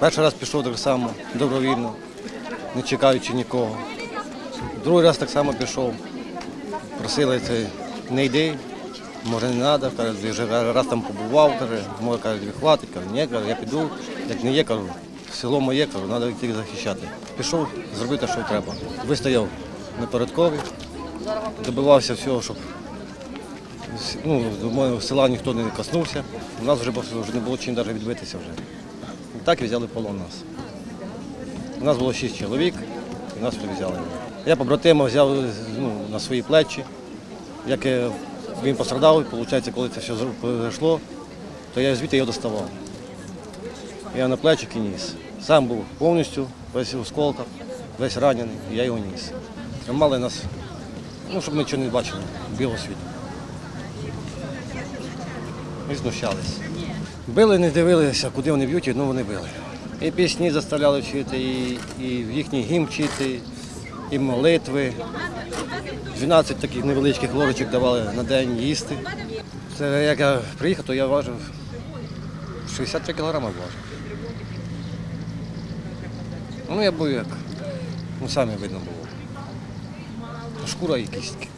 Перший раз пішов так само добровільно, не чекаючи нікого. Другий раз так само пішов. Просили не йди, може не треба, вже раз там побував, може каже, тобі хватить, каже, ні, каже, я піду, як не є, кажу, село моє, кажу, треба йти захищати. Пішов, зробив те, що треба. Вистояв напередкові, добивався всього, щоб ну, до мого села ніхто не коснувся. У нас вже, вже не було чим навіть відбитися вже. І так і взяли полон нас. У нас було шість чоловік, і нас вже взяли. Я побратима взяв ну, на свої плечі. Як він пострадав, виходить, коли це все пройшло, то я звідти його доставав. Я на плечики ніс. Сам був повністю весь в осколках, весь ранений, і я його ніс. Тримали нас, ну, щоб ми нічого не бачили білого світу. Ми знущалися. Били, не дивилися, куди вони б'ють, ну вони били. І пісні заставляли вчити, і, і їхній гімн вчити, і молитви. 12 таких невеличких ложечок давали на день їсти. Це як я приїхав, то я важив 63 кілограми важив. Ну я був як, ну самі видно було. Шкура і кістки.